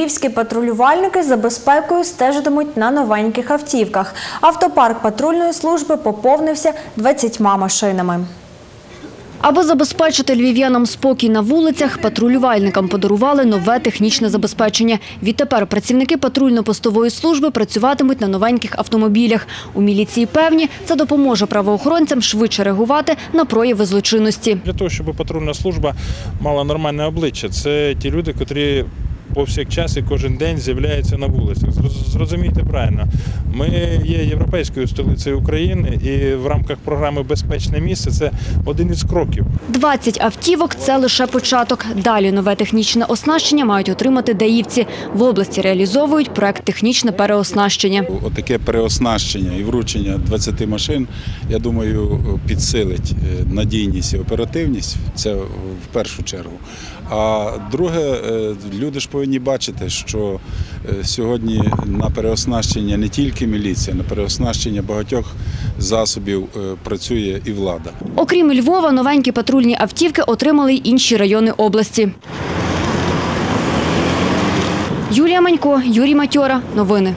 Львівські патрулювальники за безпекою стежитимуть на новеньких автівках. Автопарк патрульної служби поповнився 20 машинами. Аби забезпечити львів'янам спокій на вулицях, патрулювальникам подарували нове технічне забезпечення. Відтепер працівники патрульно-постової служби працюватимуть на новеньких автомобілях. У міліції певні, це допоможе правоохоронцям швидше реагувати на прояви злочинності. Для того, щоб патрульна служба мала нормальне обличчя, це ті люди, котрі повсякчас і кожен день з'являються на вулицях. Зрозумійте правильно, ми є європейською столицею України, і в рамках програми Безпечне місце це один із кроків. 20 автівок – це лише початок. Далі нове технічне оснащення мають отримати даївці. В області реалізовують проект «Технічне переоснащення». Отаке переоснащення і вручення 20 машин, я думаю, підсилить е, надійність і оперативність. Це в першу чергу. А друге, е, люди ж повинні бачити, що е, сьогодні на переоснащення не тільки міліція, на переоснащення багатьох засобів е, працює і влада. Окрім Львова, новенькі патрульні автівки отримали й інші райони області. Юлія Манько, Юрій Матьора. Новини.